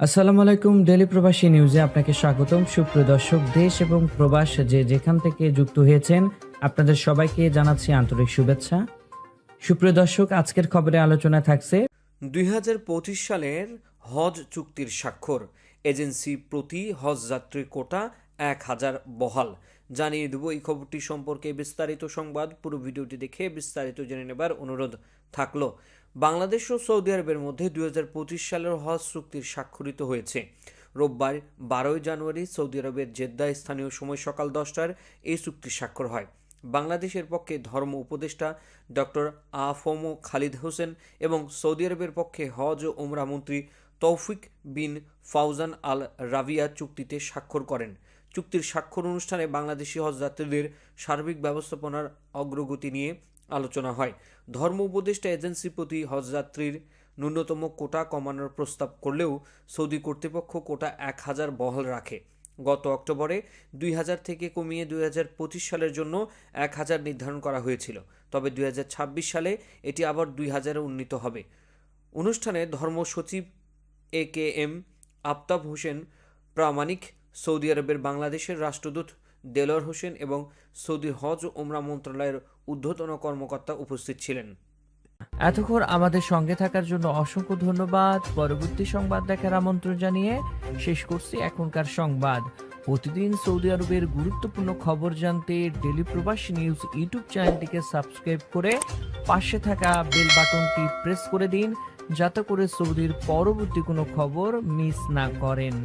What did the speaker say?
আসসালামু আলাইকুম ডেলি প্রবাসী নিউজে আপনাকে স্বাগতম। সুপ্রিয় দর্শক, দেশ এবং প্রবাস যে যেখান থেকে যুক্ত হয়েছেন, আপনাদের সবাইকে জানাচ্ছি আন্তরিক শুভেচ্ছা। সুপ্রিয় দর্শক, আজকের খবরে আলোচনা থাকছে দুই হাজার পঁচিশ সালের হজ চুক্তির স্বাক্ষর। এজেন্সি প্রতি হজ যাত্রীর কোটা এক হাজার বহাল। জানিয়ে দেব, এই খবরটি সম্পর্কে বিস্তারিত সংবাদ। পুরো ভিডিওটি দেখে বিস্তারিত জেনে নেবার অনুরোধ থাকল। বাংলাদেশ ও সৌদি আরবের মধ্যে দুই হাজার পঁচিশ সালের হজ চুক্তির স্বাক্ষরিত হয়েছে। রোববার বারোই জানুয়ারি সৌদি আরবের জেদ্দা স্থানীয় সময় সকাল দশটার এই চুক্তি স্বাক্ষর হয়। বাংলাদেশের পক্ষে ধর্ম উপদেষ্টা ডক্টর আফমো খালিদ হোসেন এবং সৌদি আরবের পক্ষে হজ ও ওমরা মন্ত্রী তৌফিক বিন ফাউজান আল রাবিয়া চুক্তিতে স্বাক্ষর করেন। চুক্তির স্বাক্ষর অনুষ্ঠানে বাংলাদেশি হজযাত্রীদের সার্বিক ব্যবস্থাপনার অগ্রগতি নিয়ে আলোচনা হয়। ধর্ম উপদেষ্টা এজেন্সি প্রতি হজযাত্রীর ন্যূনতম কোটা কমানোর প্রস্তাব করলেও সৌদি কর্তৃপক্ষ কোটা এক হাজার বহাল রাখে। গত অক্টোবরে দুই হাজার থেকে কমিয়ে দুই হাজার পঁচিশ সালের জন্য এক হাজার নির্ধারণ করা হয়েছিল। তবে দুই হাজার ছাব্বিশ সালে এটি আবার দুই হাজারে উন্নীত হবে। অনুষ্ঠানে ধর্ম সচিব A K M Aftab Hossain Pramanik Saudi আরবের বাংলাদেশের রাষ্ট্রদূত দেলোয়ার হোসেন এবং সৌদি হজ ও ওমরা মন্ত্রণালয়ের ঊর্ধ্বতন কর্মকর্তা উপস্থিত ছিলেন। এতক্ষণ আমাদের সঙ্গে থাকার জন্য অসংখ্য ধন্যবাদ। পরবর্তী সংবাদ দেখার আমন্ত্রণ জানিয়ে শেষ করছি এখনকার সংবাদ। প্রতিদিন সৌদি আরবের গুরুত্বপূর্ণ খবর জানতে ডেলি প্রবাসী নিউজ ইউটিউব চ্যানেলটিকে সাবস্ক্রাইব করে পাশে থাকা বেল বাটনটি প্রেস করে দিন, যাতে করে সৌদির পরবর্তী কোনো খবর মিস না করেন।